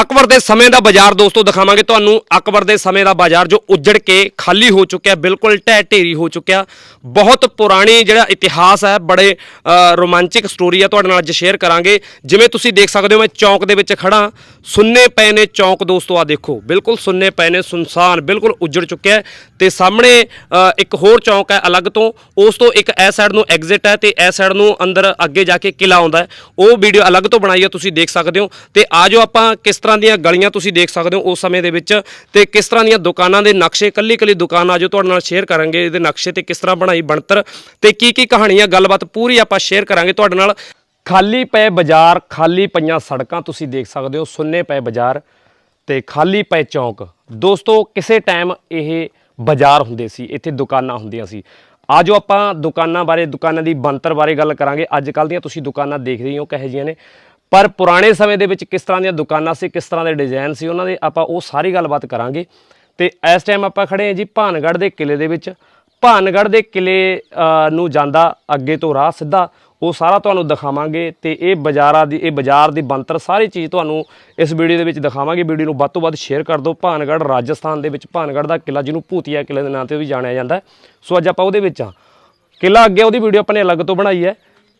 ਅਕਬਰ ਦੇ ਸਮੇਂ ਦਾ ਬਾਜ਼ਾਰ ਦੋਸਤੋ ਦਿਖਾਵਾਂਗੇ। ਤੁਹਾਨੂੰ ਅਕਬਰ ਦੇ ਸਮੇਂ ਦਾ ਬਾਜ਼ਾਰ ਜੋ ਉੱਜੜ ਕੇ ਖਾਲੀ ਹੋ ਚੁੱਕਿਆ, ਬਿਲਕੁਲ ਢਹਿ ਢੇਰੀ ਹੋ ਚੁੱਕਿਆ। ਬਹੁਤ ਪੁਰਾਣੀ ਜਿਹੜਾ ਇਤਿਹਾਸ ਹੈ, ਬੜੇ ਰੋਮਾਂਚਿਕ ਸਟੋਰੀ ਹੈ ਤੁਹਾਡੇ ਨਾਲ ਅੱਜ ਸ਼ੇਅਰ ਕਰਾਂਗੇ। ਜਿਵੇਂ ਤੁਸੀਂ ਦੇਖ ਸਕਦੇ ਹੋ, ਮੈਂ ਚੌਂਕ ਦੇ ਵਿੱਚ ਖੜਾ ਸੁੰਨੇ ਪਏ ਨੇ ਚੌਂਕ ਦੋਸਤੋ ਆ ਦੇਖੋ। ਬਿਲਕੁਲ ਸੁੰਨੇ ਪਏ ਨੇ, ਸੁਨਸਾਨ, ਬਿਲਕੁਲ ਉੱਜੜ ਚੁੱਕਿਆ ਹੈ। ਤੇ ਸਾਹਮਣੇ ਇੱਕ ਹੋਰ ਚੌਂਕ ਹੈ ਅਲੱਗ ਤੋਂ। ਉਸ ਤੋਂ ਇੱਕ ਇਸ ਸਾਈਡ ਨੂੰ ਐਗਜ਼ਿਟ ਹੈ ਤੇ ਇਸ ਸਾਈਡ ਨੂੰ ਅੰਦਰ ਅੱਗੇ ਜਾ ਕੇ ਕਿਲਾ ਆਉਂਦਾ ਉਹ ਵੀਡੀਓ ਅਲੱਗ ਤੋਂ ਬਣਾਈ ਹੈ, ਤੁਸੀਂ ਦੇਖ ਸਕਦੇ ਹੋ। ਤੇ ਆਜੋ ਆਪਾਂ ਕਿਸ ਤਰ੍ਹਾਂ ਦੀਆਂ ਗਲੀਆਂ ਤੁਸੀਂ ਦੇਖ ਸਕਦੇ ਹੋ ਉਸ ਸਮੇਂ ਦੇ ਵਿੱਚ। ਤੇ ਕਿਸ ਤਰ੍ਹਾਂ ਦੀਆਂ ਦੁਕਾਨਾਂ ਦੇ ਨਕਸ਼ੇ ਕੱਲੀ ਕੱਲੀ ਦੁਕਾਨ ਜੋ ਤੁਹਾਡੇ ਨਾਲ ਸ਼ੇਅਰ ਕਰਾਂਗੇ ਇਹਦੇ ਨਕਸ਼ੇ ਤੇ ਕਿਸ ਤਰ੍ਹਾਂ ਬਣਾਈ ਬਣਤਰ। ਤੇ ਕੀ ਕੀ ਕਹਾਣੀਆਂ, ਗੱਲਬਾਤ ਪੂਰੀ ਆਪਾਂ ਸ਼ੇਅਰ ਕਰਾਂਗੇ ਤੁਹਾਡੇ ਨਾਲ। ਖਾਲੀ ਪਏ ਬਾਜ਼ਾਰ, ਖਾਲੀ ਪਈਆਂ ਸੜਕਾਂ ਤੁਸੀਂ ਦੇਖ ਸਕਦੇ ਹੋ, ਸੁੰਨੇ ਪਏ ਬਾਜ਼ਾਰ ਤੇ ਖਾਲੀ ਪਏ ਚੌਂਕ। ਦੋਸਤੋ, ਕਿਸੇ ਟਾਈਮ ਇਹ ਬਾਜ਼ਾਰ ਹੁੰਦੇ ਸੀ, ਇੱਥੇ ਦੁਕਾਨਾਂ ਹੁੰਦੀਆਂ ਸੀ। ਆਜੋ ਆਪਾਂ ਦੁਕਾਨਾਂ ਬਾਰੇ, ਦੁਕਾਨਾਂ ਦੀ ਬਣਤਰ ਬਾਰੇ ਗੱਲ ਕਰਾਂਗੇ। ਅੱਜ ਕੱਲ ਦੀਆਂ ਤੁਸੀਂ ਦੁਕਾਨਾਂ ਦੇਖ ਰਹੀ ਹੋ ਕਹੇ ਜੀਆਂ ਨੇ। ਪਰ ਪੁਰਾਣੇ ਸਮੇਂ ਦੇ ਵਿੱਚ ਕਿਸ ਤਰ੍ਹਾਂ ਦੀਆਂ ਦੁਕਾਨਾਂ ਸੀ, ਕਿਸ ਤਰ੍ਹਾਂ ਦੇ ਡਿਜ਼ਾਈਨ ਸੀ, ਉਹਨਾਂ ਦੇ ਆਪਾਂ ਉਹ ਸਾਰੀ ਗੱਲਬਾਤ ਕਰਾਂਗੇ। ਤੇ ਇਸ ਟਾਈਮ ਆਪਾਂ ਖੜੇ ਹਾਂ ਜੀ ਭਾਨਗੜ੍ਹ ਦੇ ਕਿਲੇ ਦੇ ਵਿੱਚ। ਭਾਨਗੜ੍ਹ ਦੇ ਕਿਲੇ ਨੂੰ ਜਾਂਦਾ ਅੱਗੇ ਤੋਂ ਰਾਹ ਸਿੱਧਾ, ਉਹ ਸਾਰਾ ਤੁਹਾਨੂੰ ਦਿਖਾਵਾਂਗੇ ਤੇ ਇਹ ਬਾਜ਼ਾਰਾਂ ਦੀ, ਇਹ ਬਾਜ਼ਾਰ ਦੀ ਬਣਤਰ ਸਾਰੀ ਚੀਜ਼ ਤੁਹਾਨੂੰ ਇਸ ਵੀਡੀਓ ਦੇ ਵਿੱਚ ਦਿਖਾਵਾਂਗੇ। ਵੀਡੀਓ ਨੂੰ ਵੱਧ ਤੋਂ ਵੱਧ ਸ਼ੇਅਰ ਕਰ ਦਿਓ। ਭਾਨਗੜ੍ਹ ਰਾਜਸਥਾਨ ਦੇ ਵਿੱਚ ਭਾਨਗੜ੍ਹ ਦਾ ਕਿਲਾ, ਜਿਹਨੂੰ ਭੂਤੀਆ ਕਿਲੇ ਦੇ ਨਾਂ ਤੇ ਵੀ ਜਾਣਿਆ ਜਾਂਦਾ ਸੋ ਅੱਜ ਆਪਾਂ ਉਹਦੇ ਵਿੱਚ ਆ ਕਿਲਾ ਅੱਗੇ, ਉਹਦੀ ਵੀਡੀਓ ਆਪਾਂ ਨੇ ਅਲੱਗ ਤੋਂ ਬਣਾਈ ਹੈ।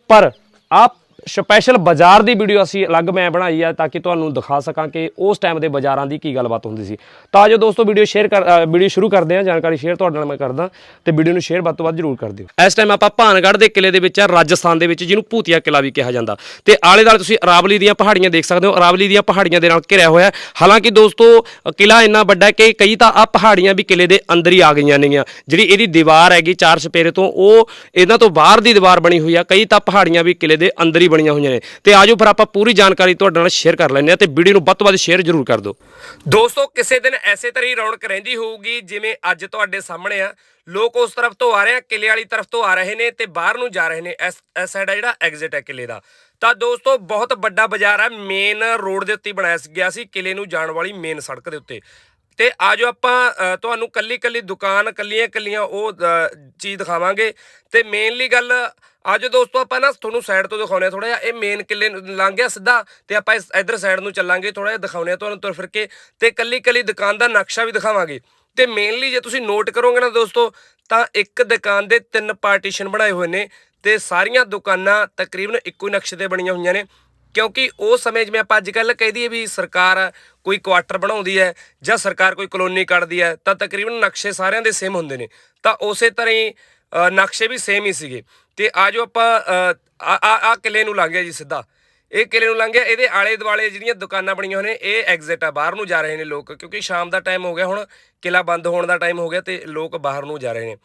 ਪਰ ਆਪ ਸਪੈਸ਼ਲ ਬਾਜ਼ਾਰ ਦੀ ਵੀਡੀਓ ਅਸੀਂ ਅਲੱਗ ਮੈਂ ਬਣਾਈ ਹੈ ਤਾਂ ਕਿ ਤੁਹਾਨੂੰ ਦਿਖਾ ਸਕਾਂ ਕਿ ਉਸ ਟਾਈਮ ਦੇ ਬਾਜ਼ਾਰਾਂ ਦੀ ਕੀ ਗੱਲਬਾਤ ਹੁੰਦੀ ਸੀ। ਤਾਂ ਜੋ ਦੋਸਤੋ ਵੀਡੀਓ ਸ਼ੇਅਰ ਕਰ ਵੀਡੀਓ ਸ਼ੁਰੂ ਕਰਦੇ ਹਾਂ। ਜਾਣਕਾਰੀ ਸ਼ੇਅਰ ਤੁਹਾਡੇ ਨਾਲ ਮੈਂ ਕਰਦਾ ਤੇ ਵੀਡੀਓ ਨੂੰ ਸ਼ੇਅਰ ਵੱਧ ਤੋਂ ਵੱਧ ਜ਼ਰੂਰ ਕਰ ਦਿਓ। ਇਸ ਟਾਈਮ ਆਪਾਂ ਭਾਨਗੜ੍ਹ ਦੇ ਕਿਲੇ ਦੇ ਵਿੱਚ ਆ ਰਾਜਸਥਾਨ ਦੇ ਵਿੱਚ ਜਿਹਨੂੰ ਭੂਤੀਆ ਕਿਲਾ ਵੀ ਕਿਹਾ ਜਾਂਦਾ। ਤੇ ਆਲੇ ਦਾਲੇ ਤੁਸੀਂ ਅਰਾਵਲੀ ਦੀਆਂ ਪਹਾੜੀਆਂ ਦੇਖ ਸਕਦੇ ਹੋ। ਅਰਾਵਲੀ ਦੀਆਂ ਪਹਾੜੀਆਂ ਦੇ ਨਾਲ ਘਿਰਿਆ ਹੋਇਆ ਹਾਲਾਂਕਿ ਦੋਸਤੋ ਅ, ਕਿਲਾ ਇੰਨਾ ਵੱਡਾ ਕਿ ਕਈ ਤਾਂ ਆ ਪਹਾੜੀਆਂ ਵੀ ਕਿਲੇ ਦੇ ਅੰਦਰ ਹੀ ਆ ਗਈਆਂ ਨੇਗੀਆਂ। ਜਿਹੜੀ ਇਹਦੀ ਦੀਵਾਰ ਹੈਗੀ ਚਾਰ ਛਪੇਰੇ ਤੋਂ ਉਹ ਇਹਨਾਂ ਤੋਂ ਬਾਹਰ ਦੀ ਦੀਵਾਰ ਬਣੀ ਹੋਈ ਆ। ਕਈ ਤਾਂ ਪਹਾੜੀਆਂ ਵੀ ਕਿਲੇ ਦੇ ਅੰਦਰ ਹੀ ਬਣੀਆਂ ਹੋਈਆਂ ਨੇ। ਤੇ ਆਜੋ ਫਿਰ ਆਪਾਂ ਪੂਰੀ ਜਾਣਕਾਰੀ ਤੁਹਾਡੇ ਨਾਲ ਸ਼ੇਅਰ ਕਰ ਲੈਂਦੇ ਆ ਤੇ ਵੀਡੀਓ ਨੂੰ ਵੱਧ ਤੋਂ ਵੱਧ ਸ਼ੇਅਰ ਜ਼ਰੂਰ ਕਰ ਦਿਓ। ਦੋਸਤੋ, ਕਿਸੇ ਦਿਨ ਐਸੇ ਤਰ੍ਹਾਂ ਹੀ ਰੌਣਕ ਰਹਿੰਦੀ ਹੋਊਗੀ, ਜਿਵੇਂ ਅੱਜ ਤੁਹਾਡੇ ਸਾਹਮਣੇ ਆ। ਲੋਕ ਉਸ ਤਰਫ ਤੋਂ ਆ ਰਹੇ ਆ ਕਿਲੇ ਵਾਲੀ ਤਰਫ ਤੋਂ ਆ ਰਹੇ ਨੇ ਤੇ ਬਾਹਰ ਨੂੰ ਜਾ ਰਹੇ ਨੇ। ਇਸ ਇਸ ਸਾਈਡ ਜਿਹੜਾ ਐਗਜ਼ਿਟ ਹੈ ਕਿਲੇ ਦਾ। ਤਾਂ ਦੋਸਤੋ, ਬਹੁਤ ਵੱਡਾ ਬਾਜ਼ਾਰ ਹੈ ਮੇਨ ਰੋਡ ਦੇ ਉੱਤੇ ਬਣਾਇਆ ਗਿਆ ਸੀ ਕਿਲੇ ਨੂੰ ਜਾਣ ਵਾਲੀ ਮੇਨ ਸੜਕ ਦੇ ਉੱਤੇ। ਤੇ ਆਜੋ ਆਪਾਂ ਤੁਹਾਨੂੰ ਕੱਲੀ ਕੱਲੀ ਦੁਕਾਨ ਕੱਲੀਆਂ ਕੱਲੀਆਂ ਉਹ ਚੀਜ਼ ਦਿਖਾਵਾਂਗੇ। ਤੇ ਮੇਨਲੀ ਗੱਲ ਅੱਜ ਦੋਸਤੋ ਆਪਾਂ ਨਾ ਤੁਹਾਨੂੰ ਸਾਈਡ ਤੋਂ ਦਿਖਾਉਣੇ ਆ ਥੋੜਾ ਜਿਹਾ। ਇਹ ਮੇਨ ਕਿਲੇ ਲੰਘ ਗਿਆ ਸਿੱਧਾ ਤੇ ਆਪਾਂ ਇਸ, ਇਧਰ ਸਾਈਡ ਨੂੰ ਚੱਲਾਂਗੇ ਥੋੜਾ ਜਿਹਾ ਦਿਖਾਉਣੇ ਆ ਤੁਹਾਨੂੰ ਤੁਰ ਫਿਰ ਕੇ। ਤੇ ਕੱਲੀ ਕੱਲੀ ਦੁਕਾਨ ਦਾ ਨਕਸ਼ਾ ਵੀ ਦਿਖਾਵਾਂਗੇ। ਤੇ ਮੇਨਲੀ ਜੇ ਤੁਸੀਂ ਨੋਟ ਕਰੋਗੇ ਨਾ ਦੋਸਤੋ, ਤਾਂ ਇੱਕ ਦੁਕਾਨ ਦੇ ਤਿੰਨ ਪਾਰਟੀਸ਼ਨ ਬਣਾਏ ਹੋਏ ਨੇ ਤੇ ਸਾਰੀਆਂ ਦੁਕਾਨਾਂ ਤਕਰੀਬਨ ਇੱਕੋ ਹੀ ਨਕਸ਼ੇ ਤੇ ਬਣੀਆਂ ਹੋਈਆਂ ਨੇ। ਕਿਉਂਕਿ ਉਹ ਸਮੇਂ ਜਿਵੇਂ ਆਪਾਂ ਅੱਜ ਕੱਲ ਕਹਿ ਦਈਏ ਵੀ ਸਰਕਾਰ ਕੋਈ ਕੁਆਟਰ ਬਣਾਉਂਦੀ ਹੈ ਜਾਂ ਸਰਕਾਰ ਕੋਈ ਕਲੋਨੀ ਕੱਢਦੀ ਹੈ, ਤਾਂ ਤਕਰੀਬਨ ਨਕਸ਼ੇ ਸਾਰਿਆਂ ਦੇ ਸੇਮ ਹੁੰਦੇ ਨੇ। ਤਾਂ ਉਸੇ ਤਰ੍ਹਾਂ ਹੀ ਨਕਸ਼ੇ ਵੀ ਸੇਮ ਹੀ ਸੀਗੇ। ਤੇ ਆਜੋ ਆਪਾਂ ਆ ਆ ਆ ਕਿਲੇ ਨੂੰ ਲੰਘ ਜੀ ਸਿੱਧਾ। ਇਹ ਕਿਲੇ ਨੂੰ ਲੰਘ ਇਹਦੇ ਆਲੇ ਦੁਆਲੇ ਜਿਹੜੀਆਂ ਦੁਕਾਨਾਂ ਬਣੀਆਂ ਹੋਈਆਂ ਨੇ, ਇਹ ਐਗਜ਼ਿਟ ਆ, ਬਾਹਰ ਨੂੰ ਜਾ ਰਹੇ ਨੇ ਲੋਕ। ਕਿਉਂਕਿ ਸ਼ਾਮ ਦਾ ਟਾਈਮ ਹੋ ਗਿਆ ਹੁਣ ਕਿਲਾ ਬੰਦ ਹੋਣ ਦਾ ਟਾਈਮ ਹੋ ਗਿਆ ਤੇ ਲੋਕ ਬਾਹਰ ਨੂੰ ਜਾ ਰਹੇ ਨੇ।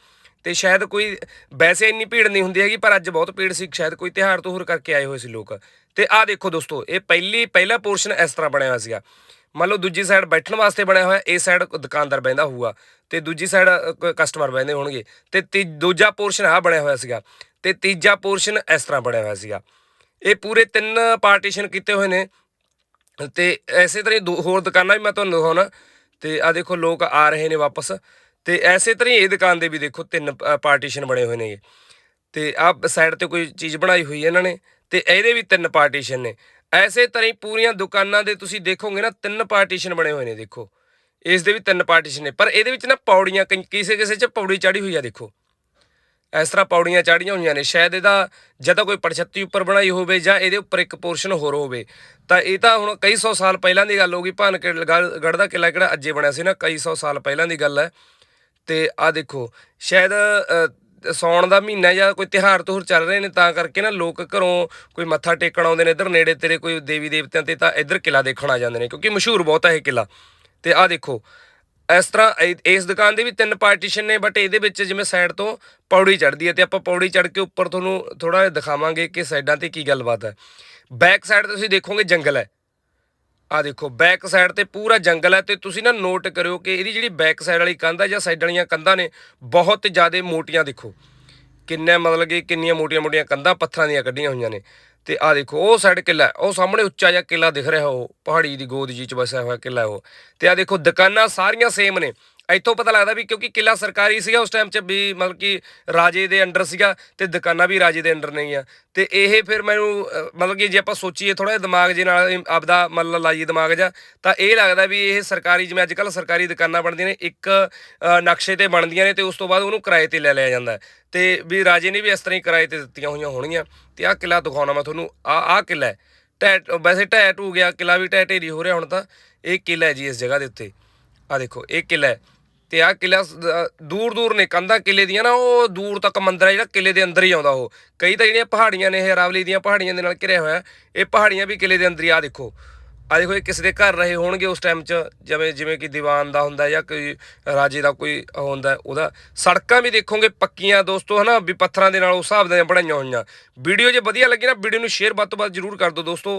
ਤੇ ਸ਼ਾਇਦ ਕੋਈ, ਵੈਸੇ ਇੰਨੀ ਭੀੜ ਨਹੀਂ ਹੁੰਦੀ ਹੈਗੀ, ਪਰ ਅੱਜ ਬਹੁਤ ਭੀੜ ਸੀ, ਸ਼ਾਇਦ ਕੋਈ ਤਿਹਾੜ ਤੋਹਰ ਕਰਕੇ ਆਏ ਹੋਏ ਸੀ ਲੋਕ। ਤੇ ਆਹ ਦੇਖੋ ਦੋਸਤੋ, ਇਹ ਪਹਿਲੀ, ਪਹਿਲਾ ਪੋਰਸ਼ਨ ਇਸ ਤਰ੍ਹਾਂ ਬਣਿਆ ਹੋਇਆ ਸੀਗਾ। ਮੰਨ ਲਓ ਦੂਜੀ ਸਾਈਡ ਬੈਠਣ ਵਾਸਤੇ ਬਣਿਆ ਹੋਇਆ, ਇਹ ਸਾਈਡ ਦੁਕਾਨਦਾਰ ਬੈਂਦਾ ਹੋਊਗਾ, ਤੇ ਦੂਜੀ ਸਾਈਡ ਕਸਟਮਰ ਬੈਂਦੇ ਹੋਣਗੇ। ਤੇ ਤੀ- ਦੂਜਾ ਪੋਰਸ਼ਨ ਆ ਬਣਿਆ ਹੋਇਆ ਸੀਗਾ। ਤੇ ਤੀਜਾ ਪੋਰਸ਼ਨ ਇਸ ਤਰ੍ਹਾਂ ਬਣਿਆ ਹੋਇਆ ਸੀਗਾ। ਇਹ ਪੂਰੇ ਤਿੰਨ ਪਾਰਟੀਸ਼ਨ ਕੀਤੇ ਹੋਏ ਨੇ। ਤੇ ਐਸੇ ਤਰ੍ਹਾਂ ਦੋ ਹੋਰ ਦੁਕਾਨਾਂ ਵੀ ਮੈਂ ਤੁਹਾਨੂੰ ਦਿਖਾਉਣਾ। ਤੇ ਆ ਦੇਖੋ ਲੋਕ ਆ ਰਹੇ ਨੇ ਵਾਪਸ। ਤੇ ਐਸੇ ਤਰ੍ਹਾਂ ਹੀ ਇਹ ਦੁਕਾਨ ਦੇ ਵੀ ਦੇਖੋ ਤਿੰਨ ਪਾਰਟੀਸ਼ਨ ਬਣੇ ਹੋਏ ਨੇ ਤੇ ਆਹ ਸਾਈਡ ਤੇ ਕੋਈ ਚੀਜ਼ ਬਣਾਈ ਹੋਈ ਹੈ ਇਹਨਾਂ ਨੇ, ਤੇ ਇਹਦੇ ਵੀ ਤਿੰਨ ਪਾਰਟੀਸ਼ਨ ਨੇ। ਐਸੇ ਤਰ੍ਹਾਂ ਹੀ ਪੂਰੀਆਂ ਦੁਕਾਨਾਂ ਦੇ ਤੁਸੀਂ ਦੇਖੋਗੇ ਨਾ, ਤਿੰਨ ਪਾਰਟੀਸ਼ਨ ਬਣੇ ਹੋਏ ਨੇ ਦੇਖੋ। ਇਸ ਦੇ ਵੀ ਤਿੰਨ ਪਾਰਟੀਸ਼ਨ ਨੇ, ਪਰ ਇਹਦੇ ਵਿੱਚ ਨਾ ਪੌੜੀਆਂ ਕਈ- ਕਿਸੇ ਕਿਸੇ 'ਚ ਪੌੜੀ ਚੜੀ ਹੋਈ ਆ ਦੇਖੋ। ਇਸ ਤਰ੍ਹਾਂ ਪੌੜੀਆਂ ਚਾੜੀਆਂ ਹੋਈਆਂ ਨੇ, ਸ਼ਾਇਦ ਇਹਦਾ ਜਦੋਂ ਕੋਈ ਪਰਛੱਤੀ ਉੱਪਰ ਬਣਾਈ ਹੋਵੇ ਜਾਂ ਇਹਦੇ ਉੱਪਰ ਇੱਕ ਪੋਰਸ਼ਨ ਹੋਰ ਹੋਵੇ। ਤਾਂ ਇਹ ਤਾਂ ਹੁਣ ਕਈ ਸੌ ਸਾਲ ਪਹਿਲਾਂ ਦੀ ਗੱਲ ਹੋਗੀ ਭਾਨ ਕੇ ਗੜ ਦਾ ਕਿਲਾ ਕਿਹੜਾ ਅੱਜੇ ਬਣਿਆ ਸੀ ਨਾ, ਕਈ ਸੌ ਸਾਲ ਪਹਿਲਾਂ ਦੀ ਗੱਲ ਹੈ। ਤੇ ਆ ਦੇਖੋ ਸ਼ਾਇਦ ਅ, ਸਾਉਣ ਦਾ ਮਹੀਨਾ ਜਾਂ ਕੋਈ ਤਿਹਾਰ ਤੋਹਰ ਚੱਲ ਰਹੇ ਨੇ ਤਾਂ ਕਰਕੇ ਨਾ ਲੋਕ ਘਰੋਂ ਕੋਈ ਮੱਥਾ ਟੇਕਣ ਆਉਂਦੇ ਨੇ ਇੱਧਰ ਨੇੜੇ ਤੇਰੇ ਕੋਈ ਦੇਵੀ ਦੇਵਤਿਆਂ ਤੇ ਤਾਂ ਇੱਧਰ ਕਿਲਾ ਦੇਖਣ ਆ ਜਾਂਦੇ ਨੇ ਕਿਉਂਕਿ ਮਸ਼ਹੂਰ ਬਹੁਤ ਹੈ ਇਹ ਕਿਲਾ ਤੇ ਆ ਦੇਖੋ ਇਸ ਤਰ੍ਹਾਂ ਇਹ- ਇਸ ਦੁਕਾਨ ਦੇ ਵੀ ਤਿੰਨ ਪਾਰਟੀਸ਼ਨ ਨੇ ਬਟ ਇਹਦੇ ਵਿੱਚ ਜਿਵੇਂ ਸਾਈਡ ਤੋਂ ਪੌੜੀ ਚੜਦੀ ਹੈ ਤੇ ਆਪਾਂ ਪੌੜੀ ਚੜ ਕੇ ਉੱਪਰ ਤੁਹਾਨੂੰ ਥੋੜਾ ਦਿਖਾਵਾਂਗੇ ਕਿ ਸਾਈਡਾਂ ਤੇ ਕੀ ਗੱਲਬਾਤ ਹੈ। ਬੈਕ ਸਾਈਡ ਤੁਸੀਂ ਦੇਖੋਗੇ ਜੰਗਲ ਹੈ। ਆ ਦੇਖੋ ਬੈਕ ਸਾਈਡ ਤੇ ਪੂਰਾ ਜੰਗਲ ਹੈ ਤੇ ਤੁਸੀਂ ਨਾ ਨੋਟ ਕਰਿਓ ਕਿ ਇਹਦੀ ਜਿਹੜੀ ਬੈਕ ਸਾਈਡ ਵਾਲੀ ਕੰਧ ਹੈ ਜਾਂ ਸਾਈਡ ਵਾਲੀਆਂ ਕੰਧਾਂ ਨੇ ਬਹੁਤ ਜ਼ਿਆਦਾ ਮੋਟੀਆਂ ਦੇਖੋ। ਕਿੰਨੇ ਮਤਲਬ ਕਿ ਕਿੰਨੀਆਂ ਮੋਟੀਆਂ-ਮੋਟੀਆਂ ਕੰਧਾਂ ਪੱਥਰਾਂ ਦੀਆਂ ਕੱਢੀਆਂ ਹੋਈਆਂ ਨੇ। ਤੇ ਆ ਦੇਖੋ, ਉਹ ਸਾਈਡ ਕਿਲਾ ਉਹ ਸਾਹਮਣੇ ਉੱਚਾ ਜਿਹਾ ਕਿਲਾ ਦਿਖ ਰਿਹਾ ਉਹ, ਪਹਾੜੀ ਦੀ ਗੋਦ ਜੀ ਚ ਵਸਿਆ ਹੋਇਆ ਕਿਲਾ ਉਹ। ਤੇ ਆ ਦੇਖੋ, ਦੁਕਾਨਾਂ ਸਾਰੀਆਂ ਸੇਮ ਨੇ। ਇੱਥੋਂ ਪਤਾ ਲੱਗਦਾ ਵੀ ਕਿਉਂਕਿ ਕਿਲਾ ਸਰਕਾਰੀ ਸੀਗਾ ਉਸ ਟਾਈਮ 'ਚ ਵੀ ਮਤਲਬ ਕਿ ਰਾਜੇ ਦੇ ਅੰਡਰ ਸੀਗਾ ਤੇ ਦੁਕਾਨਾਂ ਵੀ ਰਾਜੇ ਦੇ ਅੰਡਰ ਨਹੀਂ ਆ ਤੇ ਇਹ ਫਿਰ ਮੈਨੂੰ ਮਤਲਬ ਕਿ ਜੇ ਆਪਾਂ ਸੋਚੀਏ ਥੋੜਾ ਜਿਹਾ ਦਿਮਾਗ ਜੇ ਨਾਲ ਆਪਦਾ ਮਤਲਬ ਲਾਈਏ ਦਿਮਾਗ ਜਾ ਤਾਂ ਇਹ ਲੱਗਦਾ ਵੀ ਇਹ ਸਰਕਾਰੀ ਜਿਵੇਂ ਅੱਜ ਕੱਲ ਸਰਕਾਰੀ ਦੁਕਾਨਾਂ ਬਣਦੀਆਂ ਨੇ, ਇੱਕ ਨਕਸ਼ੇ ਤੇ ਬਣਦੀਆਂ ਨੇ ਤੇ ਉਸ ਤੋਂ ਬਾਅਦ ਉਹਨੂੰ ਕਿਰਾਏ ਤੇ ਲੈ ਲਿਆ ਜਾਂਦਾ ਹੈ। ਤੇ ਵੀ ਰਾਜੇ ਨੇ ਵੀ ਇਸ ਤਰ੍ਹਾਂ ਹੀ ਕਿਰਾਏ ਤੇ ਦਿੱਤੀਆਂ ਹੋਈਆਂ ਹੋਣਗੀਆਂ। ਤੇ ਆਹ ਕਿਲਾ ਦਿਖਾਉਣਾ ਮੈਂ ਤੁਹਾਨੂੰ ਆ ਆਹ ਕਿਲਾ ਹੈ। ਟੈ, ਵੈਸੇ ਢਹਿ ਢੂ ਗਿਆ, ਕਿਲਾ ਵੀ ਢਹਿ ਢੇਰੀ ਹੋ ਰਿਹਾ ਹੁਣ ਤਾਂ। ਇਹ ਕਿਲਾ ਹੈ ਜੀ ਇਸ ਜਗ੍ਹਾ ਦੇ ਉੱਤੇ। ਆ ਦੇਖੋ, ਇਹ ਕਿਲਾ ਹੈ। ਤੇ ਆਹ ਕਿਲਾ ਦੂਰ ਦੂਰ ਨੇ, ਕੰਧਾਂ ਕਿਲੇ ਦੀਆਂ ਨਾ, ਉਹ ਦੂਰ ਤੱਕ ਮੰਦਿਰ ਹੈ ਜਿਹੜਾ ਕਿਲੇ ਦੇ ਅੰਦਰ ਹੀ ਆਉਂਦਾ ਉਹ। ਕਈ ਤਾਂ ਜਿਹੜੀਆਂ ਪਹਾੜੀਆਂ ਨੇ ਇਹ ਅਰਾਵਲੀ ਦੀਆਂ ਪਹਾੜੀਆਂ ਦੇ ਨਾਲ ਘਿਰਿਆ ਹੋਇਆ, ਇਹ ਪਹਾੜੀਆਂ ਵੀ ਕਿਲੇ ਦੇ ਅੰਦਰ ਹੀ ਆ ਦੇਖੋ। ਆ ਦੇਖੋ, ਇਹ ਕਿਸੇ ਦੇ ਘਰ ਰਹੇ ਹੋਣਗੇ ਉਸ ਟਾਈਮ 'ਚ, ਜਿਵੇਂ ਜਿਵੇਂ ਕਿ ਦੀਵਾਨ ਦਾ ਹੁੰਦਾ ਜਾਂ ਕੋਈ ਰਾਜੇ ਦਾ ਕੋਈ ਹੁੰਦਾ, ਉਹਦਾ ਸੜਕਾਂ ਵੀ ਦੇਖੋਗੇ ਪੱਕੀਆਂ ਦੋਸਤੋ, ਹਨਾ, ਵੀ ਪੱਥਰਾਂ ਦੇ ਨਾਲ ਉਸ ਹਿਸਾਬ ਦੀਆਂ ਬਣਾਈਆਂ ਹੋਈਆਂ। ਵੀਡੀਓ ਜੇ ਵਧੀਆ ਲੱਗੀ ਨਾ, ਵੀਡੀਓ ਨੂੰ ਸ਼ੇਅਰ ਵੱਧ ਤੋਂ ਵੱਧ ਜ਼ਰੂਰ ਕਰ ਦਿਓ ਦੋਸਤੋ।